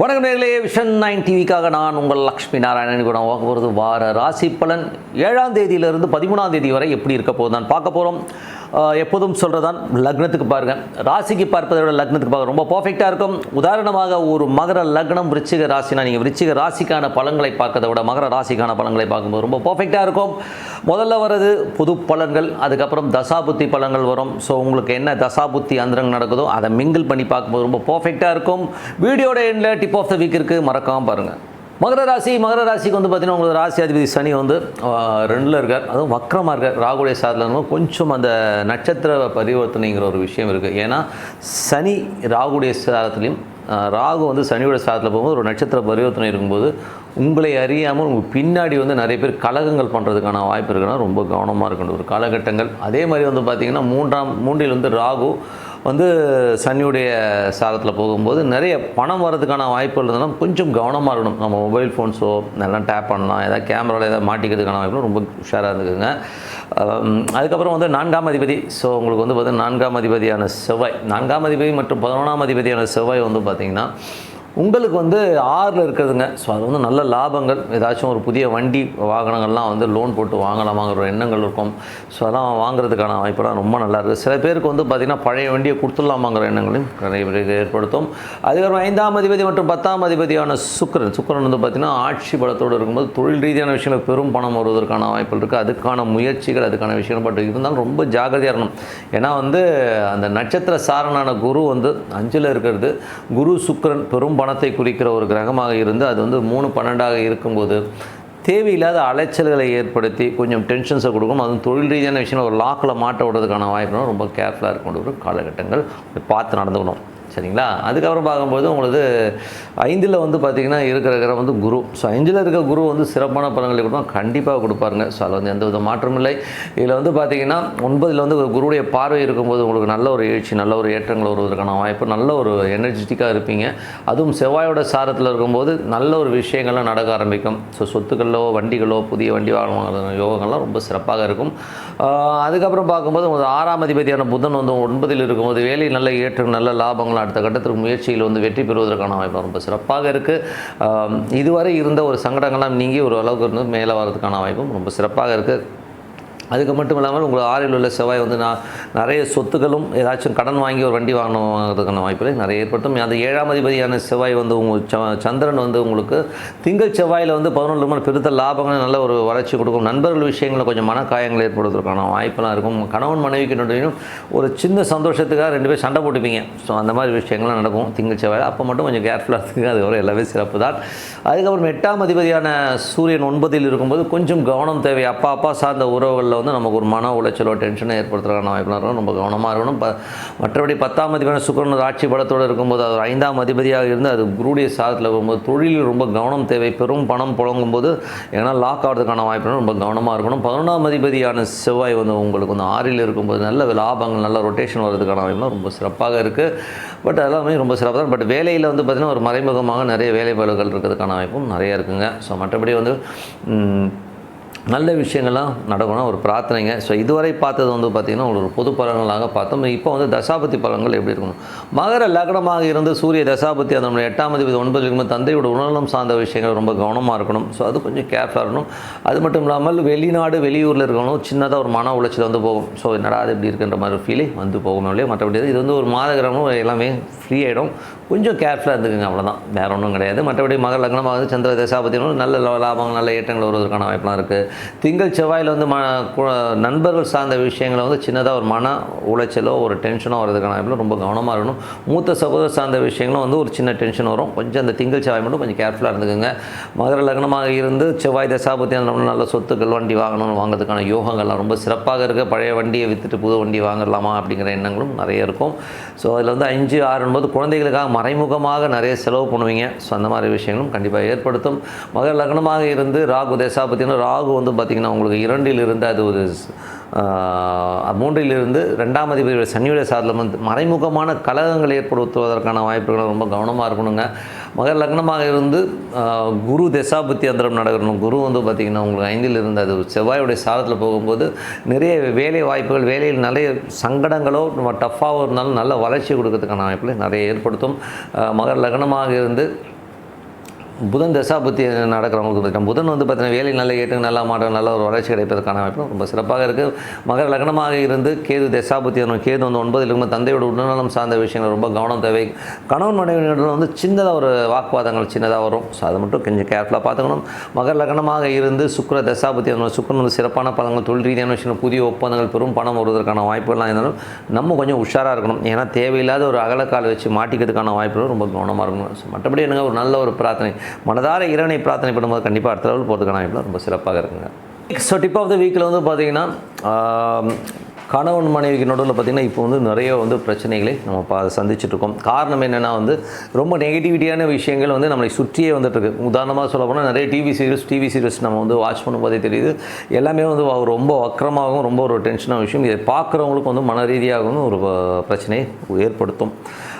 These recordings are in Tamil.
வணக்கம் நேர்களே விஷன் நைன் டிவிக்காக நான் உங்கள் லக்ஷ்மி நாராயணன். கூட பார்க்க போகிறது வார ராசி பலன். ஏழாம் தேதியிலிருந்து பதிமூணாம் தேதி வரை எப்படி இருக்க போகுது நான் பார்க்க போகிறோம் எப்போதும் சொல்கிறதான் லக்னத்துக்கு பாருங்கள் ராசிக்கு பார்ப்பதை விட லக்னத்துக்கு பார்க்க ரொம்ப பர்ஃபெக்டாக இருக்கும். உதாரணமாக ஒரு மகர லக்னம் விருச்சிக ராசினா நீங்கள் விருச்சிக ராசிக்கான பலன்களை பார்க்கறத விட மகர ராசிக்கான பலன்களை பார்க்கும்போது ரொம்ப பர்ஃபெக்டாக இருக்கும். முதல்ல வர்றது புது பலன்கள் அதுக்கப்புறம் தசாபுத்தி பலன்கள் வரும். ஸோ உங்களுக்கு என்ன தசாபுத்தி அந்தரங்க நடக்குதோ அதை மிங்கிள் பண்ணி பார்க்கும்போது ரொம்ப பர்ஃபெக்டாக இருக்கும். வீடியோட எண்டில் டிப் ஆஃப் த வீக் இருக்குது மறக்காமல் பாருங்கள் மகர ராசி மகர ராசிக்கு வந்து பார்த்தீங்கன்னா உங்களுக்கு ராசி அதிபதி சனி வந்து ரெண்டில் இருக்கார். அதுவும் வக்கரமாக இருக்கார். ராகுடைய சாதத்தில் கொஞ்சம் அந்த நட்சத்திர பரிவர்த்தனைங்கிற ஒரு விஷயம் இருக்குது ஏன்னா சனி ராகுடைய சாதத்துலேயும் ராகு வந்து சனியோட சாதத்தில் போகும்போது ஒரு நட்சத்திர பரிவர்த்தனை இருக்கும்போது உங்களை அறியாமல் உங்கள் பின்னாடி வந்து நிறைய பேர் கலகங்கள் பண்ணுறதுக்கான வாய்ப்பு இருக்குன்னா ரொம்ப கவனமாக இருக்கணும். ஒரு காலகட்டங்கள். அதே மாதிரி வந்து பார்த்திங்கன்னா மூன்றாம் மூன்றில் வந்து ராகு வந்து சனியுடைய சாரத்தில் போகும்போது நிறைய பணம் வர்றதுக்கான வாய்ப்புகள் இருந்ததுன்னா கொஞ்சம் கவனமாக இருக்கணும். நம்ம மொபைல் ஃபோன்ஸோ நல்லா டேப் பண்ணலாம். ஏதாவது கேமராவில் ஏதாவது மாட்டிக்கிறதுக்கான வாய்ப்பு ரொம்ப உஷாராக இருந்துக்குங்க. அதுக்கப்புறம் வந்து நான்காம் அதிபதி. ஸோ உங்களுக்கு வந்து பார்த்தீங்கன்னா நான்காம் அதிபதியான செவ்வாய். நான்காம் அதிபதி மற்றும் பதினொன்றாம் அதிபதியான செவ்வாய் வந்து பார்த்திங்கன்னா உங்களுக்கு வந்து ஆறில் இருக்கிறதுங்க. ஸோ அது வந்து நல்ல லாபங்கள். ஏதாச்சும் ஒரு புதிய வண்டி வாகனங்கள்லாம் வந்து லோன் போட்டு வாங்கலாமாங்கிற ஒரு எண்ணங்கள் இருக்கும். ஸோ அதெல்லாம் வாங்குறதுக்கான வாய்ப்பெல்லாம் ரொம்ப நல்லா இருக்குது. சில பேருக்கு வந்து பார்த்திங்கன்னா பழைய வண்டியை கொடுத்துடலாமாங்கிற எண்ணங்களையும் நிறைய ஏற்படுத்தும். அதுக்கப்புறம் ஐந்தாம் அதிபதி மற்றும் பத்தாம் அதிபதியான சுக்கரன். சுக்கரன் வந்து பார்த்திங்கன்னா ஆட்சி பலத்தோடு இருக்கும்போது தொழில் ரீதியான விஷயங்கள் பெரும் பணம் வருவதற்கான வாய்ப்புகள் இருக்குது. அதுக்கான முயற்சிகள் அதுக்கான விஷயங்கள். பட் இருந்தாலும் ரொம்ப ஜாகிரதையாக இருக்கணும். ஏன்னா வந்து அந்த நட்சத்திர சாரணான குரு வந்து அஞ்சில் இருக்கிறது. குரு சுக்கரன் பெரும் பணத்தை குறிக்கிற ஒரு கிரகமாக இருந்து அது வந்து மூணு பன்னெண்டாக இருக்கும்போது தேவையில்லாத அலைச்சல்களை ஏற்படுத்தி கொஞ்சம் டென்ஷன்ஸை கொடுக்கும். அதுவும் தொழில் ரீதியான விஷயம் ஒரு லாக்கில் மாட்ட விடுறதுக்கான வாய்ப்புனா ரொம்ப கேர்ஃபுல்லாக இருக்க ஒரு காலகட்டங்கள் பார்த்து நடந்துக்கணும். சரிங்களா? அதுக்கப்புறம் பார்க்கும்போது உங்களுக்கு ஐந்தில் வந்து பார்த்திங்கன்னா இருக்கிற கிரகம் வந்து குரு. ஸோ ஐந்தில் இருக்க குரு வந்து சிறப்பான பலன்களை கொடுத்தா கண்டிப்பாக கொடுப்பாருங்க. ஸோ அதில் வந்து எந்த வித மாற்றமும் இல்லை. இதில் வந்து பார்த்திங்கன்னா ஒன்பதில் வந்து குருவுடைய பார்வை இருக்கும்போது உங்களுக்கு நல்ல ஒரு எழுச்சி நல்ல ஒரு ஏற்றங்கள் வருவதற்கான வாய்ப்பு நல்ல ஒரு எனர்ஜெட்டிக்காக இருப்பீங்க. அதுவும் செவ்வாயோட சாரத்தில் இருக்கும்போது நல்ல ஒரு விஷயங்கள்லாம் நடக்க ஆரம்பிக்கும். ஸோ சொத்துக்களோ வண்டிகளோ புதிய வண்டி வாங்குவாங்க யோகங்கள்லாம் ரொம்ப சிறப்பாக இருக்கும். அதுக்கப்புறம் பார்க்கும்போது உங்களுக்கு ஆறாம் அதிபதியான புதன் வந்து ஒன்பதில் இருக்கும்போது வேலை நல்ல ஏற்றம் நல்ல லாபங்கள் அடுத்த கட்டத்திற்கு முயற்சியில் வந்து வெற்றி பெறுவதற்கான வாய்ப்பு ரொம்ப சிறப்பாக இருக்குது இதுவரை இருந்த ஒரு சங்கடங்கள்லாம் நீங்கி ஒரு அளவுக்கு இருந்து மேலே வரதுக்கான வாய்ப்பும் ரொம்ப சிறப்பாக இருக்குது அதுக்கு மட்டும் இல்லாமல் உங்களுக்கு ஆறில் உள்ள செவ்வாய் வந்து நான் நிறைய சொத்துக்களும் ஏதாச்சும் கடன் வாங்கி ஒரு வண்டி வாங்கணும் வாய்ப்புகள் நிறைய ஏற்பட்டும். அந்த ஏழாம் அதிபதியான செவ்வாய் வந்து உங்கள் ச- சந்திரன் வந்து உங்களுக்கு திங்கள் செவ்வாயில் வந்து பதினொன்று மணி பெருத்த லாபங்கள் நல்ல ஒரு வளர்ச்சி கொடுக்கும். நண்பர்கள் விஷயங்களில் கொஞ்சம் மனக்காயங்கள் ஏற்படுவதற்கான வாய்ப்பெல்லாம் இருக்கும். கணவன் மனைவிக்கு நடுவிலும் ஒரு சின்ன சந்தோஷத்துக்காக ரெண்டு பேரும் சண்டை போட்டுப்பீங்க. ஸோ அந்த மாதிரி விஷயங்கள்லாம் நடக்கும் திங்கள் செவ்வாய் அப்போ மட்டும் கொஞ்சம் கேர்ஃபுல்லாக இருக்குங்க அது வரை எல்லாமே சிறப்பு தான். அதுக்கப்புறம் எட்டாம் அதிபதியான சூரியன் ஒன்பதில் இருக்கும்போது கொஞ்சம் கவனம் தேவை. அப்பா அப்பா சார்ந்த உறவுகளில் வந்து நமக்கு ஒரு மன உளைச்சலோ டென்ஷனோ ஏற்படுத்துறதுக்கான வாய்ப்புலாம் இருக்கும். ரொம்ப கவனமாக இருக்கணும். ப மற்றபடி பத்தாம் அதிபதியான சுக்கரன் ராட்சி ஆட்சி பலத்தோடு இருக்கும்போது அது ஐந்தாம் அதிபதியாக இருந்து அது குருடைய சாதத்தில் வரும்போது தொழிலில் ரொம்ப கவனம் தேவை. பெரும் பணம் புழங்கும் போது ஏன்னா லாக் ஆகிறதுக்கான வாய்ப்பு ரொம்ப கவனமாக இருக்கணும். பதினொன்றாம் அதிபதியான செவ்வாய் வந்து உங்களுக்கு வந்து ஆறில் இருக்கும்போது நல்ல லாபங்கள் நல்ல ரொட்டேஷன் வர்றதுக்கான வாய்ப்புலாம் ரொம்ப சிறப்பாக இருக்குது பட் எல்லாமே ரொம்ப சிறப்பாக தான் பட் வேலையில் வந்து பார்த்திங்கன்னா ஒரு மறைமுகமாக நிறைய வேலைவாய்ப்புகள் இருக்கிறதுக்கான வாய்ப்பும் நிறைய இருக்குங்க. ஸோ மற்றபடி வந்து நல்ல விஷயங்கள்லாம் நடக்கணும் ஒரு பிரார்த்தனைங்க. ஸோ இதுவரை பார்த்தது வந்து பார்த்திங்கன்னா ஒரு பொது பலன்களாக பார்த்தோம். இப்போ வந்து தசாபதி பலன்கள் எப்படி இருக்கணும்? மகர லக்னமாக இருந்து சூரிய தசாபதி அந்த நம்மளுடைய எட்டாம் அதிபதி ஒன்பது இருக்கும் தந்தையோட உணர்நலம் சார்ந்த விஷயங்கள் ரொம்ப கவனமாக இருக்கணும். ஸோ அது கொஞ்சம் கேர்ஃபுல்லாக இருக்கணும். அது மட்டும் இல்லாமல் வெளிநாடு வெளியூரில் இருக்கணும் சின்னதாக ஒரு மன உளைச்சல் வந்து போகும். ஸோ என்னடா அது இப்படி இருக்குன்ற மாதிரி ஃபீலிங் வந்து போகணும் இல்லையா மற்றபடி இது வந்து ஒரு மாத கிரகமும் எல்லாமே ஃப்ரீ ஆகிடும் கொஞ்சம் கேர்ஃபுல்லாக இருந்துக்குங்க அவ்வளோதான் வேறு ஒன்றும் கிடையாது. மற்றபடி மகர லக்னமாக வந்து சந்திர தசாபதினும் நல்ல லாபங்கள் நல்ல ஏற்றங்கள் வருவதற்கான வாய்ப்புலாம் இருக்குது திங்கள் செவ்வாயில் வந்து ம நண்பர்கள் சார்ந்த விஷயங்களை வந்து சின்னதாக ஒரு மன உளைச்சலோ ஒரு டென்ஷனோ வரதுக்கான வாய்ப்பில் ரொம்ப கவனமாக இருக்கணும். மூத்த சகோதரர் சார்ந்த விஷயங்களும் வந்து ஒரு சின்ன டென்ஷன் வரும். கொஞ்சம் அந்த திங்கள் செவ்வாய் மட்டும் கொஞ்சம் கேர்ஃபுல்லாக இருந்துக்குங்க. மகர லக்னமாக இருந்து செவ்வாய் தசாபத்தியான நல்ல சொத்துக்கள் வண்டி வாங்கணும் வாங்குறதுக்கான யோகங்கள்லாம் ரொம்ப சிறப்பாக இருக்க. பழைய வண்டியை விற்றுட்டு புது வண்டி வாங்கலாமா அப்படிங்கிற எண்ணங்களும் நிறைய இருக்கும். ஸோ அதில் வந்து அஞ்சு ஆறு குழந்தைகளுக்காக மறைமுகமாக நிறைய செலவு பண்ணுவீங்க. ஸோ அந்த மாதிரி விஷயங்களும் கண்டிப்பாக ஏற்படுத்தும். மகர லக்னமாக இருந்து ராகு தசாபத்தினா ராகு வந்து பார்த்திங்கன்னா உங்களுக்கு இரண்டில் இருந்து அது ஒரு மூன்றிலிருந்து ரெண்டாம் அதிபதி சனியுடைய சாதனம் வந்து மறைமுகமான கலகங்கள் ஏற்படுத்துவதற்கான வாய்ப்புகள் ரொம்ப கவனமாக இருக்கணுங்க. மகர் லக்னமாக இருந்து குரு தசாபுத்தி அந்தரம் நடக்கணும். குரு வந்து பார்த்திங்கன்னா உங்களுக்கு ஐந்தில் இருந்து அது செவ்வாயுடைய சாதத்தில் போகும்போது நிறைய வேலை வாய்ப்புகள் வேலையில் நிறைய சங்கடங்களோ நம்ம டஃப்பாகவும் இருந்தாலும் நல்ல வளர்ச்சி கொடுக்கறதுக்கான வாய்ப்புகளை நிறைய ஏற்படுத்தும். மகர் லக்னமாக இருந்து புதன் தசாபுத்தி நடக்கிறவங்களுக்கு பார்த்தீங்கன்னா புதன் வந்து பார்த்தீங்கன்னா வேலை நல்ல ஏற்று நல்லா மாற்றம் நல்ல ஒரு வளர்ச்சி கிடைப்பதற்கான வாய்ப்பு ரொம்ப சிறப்பாக இருக்குது மகர லக்னமாக இருந்து கேது தசாபுத்தி கேது வந்து ஒன்பது இருக்கும்போது தந்தையோட உடல்நலம் சார்ந்த விஷயங்கள் ரொம்ப கவனம் தேவை. கணவன் மனைவியிடம் வந்து சின்னதாக ஒரு வாக்குவாதங்கள் சின்னதாக வரும். ஸோ அதை மட்டும் கொஞ்சம் கேர்ஃபுல்லாக பார்த்துக்கணும். மகர லக்னமாக இருந்து சுக்கிர தசாபுத்தி சுக்கரன் சுக்கிரன் வந்து சிறப்பான பலங்கள் தொழில் ரீதியான விஷயம் புதிய ஒப்பந்தங்கள் பெரும் பணம் வருவதற்கான வாய்ப்புகள்லாம் இருந்தாலும் நம்ம கொஞ்சம் உஷாராக இருக்கணும். ஏன்னா தேவையில்லாத ஒரு அகலக்கால் வச்சு மாட்டிக்கிறதுக்கான வாய்ப்புகள் ரொம்ப கவனமாக இருக்கணும். ஸோ மற்றபடி எனக்கு ஒரு நல்ல ஒரு பிரார்த்தனை. மனதார இறைவனை பிரார்த்தனை பண்ணும்போது கண்டிப்பாக அடுத்த லெவல் போகிறதுக்கான வாய்ப்பில் ரொம்ப சிறப்பாக இருக்குங்க. ஸோ டிப் ஆஃப் த வீக்கில் வந்து பார்த்தீங்கன்னா கணவன் மனைவிக்கு நடுவில் பார்த்திங்கன்னா இப்போ வந்து நிறைய வந்து பிரச்சனைகளை நம்ம பா சந்திச்சுட்ருக்கோம் காரணம் என்னென்னா வந்து ரொம்ப நெகட்டிவிட்டியான விஷயங்கள் வந்து நம்மளை சுற்றியே வந்துட்டுருக்கு. உதாரணமாக சொல்ல போனால் நிறைய டிவி சீரியல்ஸ் டிவி சீரிஸ் நம்ம வந்து வாட்ச் பண்ணும்போதே தெரியுது. எல்லாமே வந்து ரொம்ப வக்கரமாகவும் ரொம்ப ஒரு டென்ஷனாக விஷயம். இதை பார்க்குறவங்களுக்கு வந்து மன ரீதியாகவும் ஒரு பிரச்சனையை ஏற்படுத்தும்.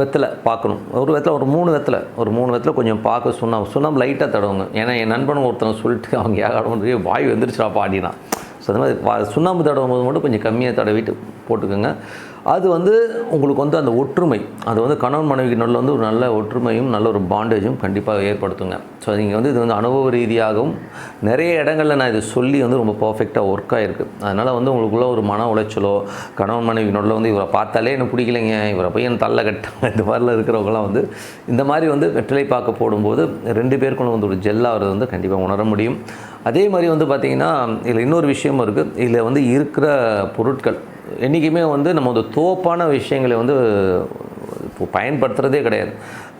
வெத்தலை பார்க்கணும். ஒரு வெத்தலை ஒரு மூணு வெத்தலை ஒரு மூணு வெத்தலை கொஞ்சம் பார்க்க சுண்ணாம்பு சுண்ணாம்பு லைட்டாக தடவுங்க. ஏன்னா என் நண்பன் ஒருத்தன் சொல்லிட்டு அவங்க யாரும் வாய் வந்துருச்சுடா பாடினா ஸோ அந்த மாதிரி சுண்ணாம்பு தடவும் போது மட்டும் கொஞ்சம் கம்மியாக தடவிட்டு போட்டுக்கோங்க. அது வந்து உங்களுக்கு வந்து அந்த ஒற்றுமை அது வந்து கணவன் மனைவிக்கு நல்ல வந்து ஒரு நல்ல ஒற்றுமையும் நல்ல ஒரு பாண்டேஜும் கண்டிப்பாக ஏற்படுத்துங்க. ஸோ நீங்கள் வந்து இது வந்து அனுபவ ரீதியாகவும் நிறைய இடங்களில் நான் இதை சொல்லி வந்து ரொம்ப பர்ஃபெக்டாக ஒர்க் ஆகிருக்கு அதனால் வந்து உங்களுக்குள்ள ஒரு மன உளைச்சலோ கணவன் மனைவி நடுவில் வந்து இவரை பார்த்தாலே எனக்கு பிடிக்கலைங்க இவரை போய் என் தள்ள கட்டாங்க இந்த மாதிரிலாம் இருக்கிறவங்களாம் வந்து இந்த மாதிரி வந்து வெற்றிலை பார்க்க போடும்போது ரெண்டு பேருக்குள்ள வந்து ஒரு ஜெல்லாகிறது வந்து கண்டிப்பாக உணர முடியும். அதே மாதிரி வந்து பார்த்திங்கன்னா இதில் இன்னொரு விஷயமும் இருக்குது இதில் வந்து இருக்கிற பொருட்கள் என்றைக்குமே வந்து நம்ம வந்து தோப்பான விஷயங்களை வந்து இப்போ பயன்படுத்துகிறதே கிடையாது.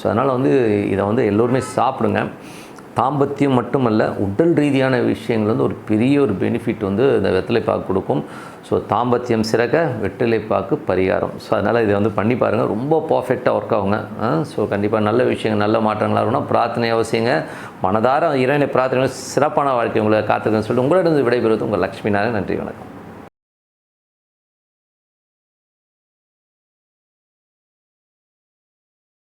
ஸோ அதனால் வந்து இதை வந்து எல்லோருமே சாப்பிடுங்க. தாம்பத்தியம் மட்டுமல்ல உடல் ரீதியான விஷயங்கள் வந்து ஒரு பெரிய ஒரு பெனிஃபிட் வந்து இந்த வெத்தலை பாக்கு கொடுக்கும். ஸோ தாம்பத்தியம் சிறக்க வெற்றிலை பாக்கு பரிகாரம். ஸோ அதனால் இதை வந்து பண்ணி பாருங்கள் ரொம்ப பர்ஃபெக்டாக ஒர்க் ஆகுங்க. ஸோ கண்டிப்பாக நல்ல விஷயங்கள் நல்ல மாற்றங்களாக இருக்கணும். பிரார்த்தனை அவசியங்க. மனதார இறைவனை பிரார்த்தனை சிறப்பான வாழ்க்கை உங்களை காத்துக்கன்னு சொல்லிட்டு உங்களிடம் விடைபெறுவது உங்கள் லக்ஷ்மி நாராயணன் நன்றி வணக்கம்.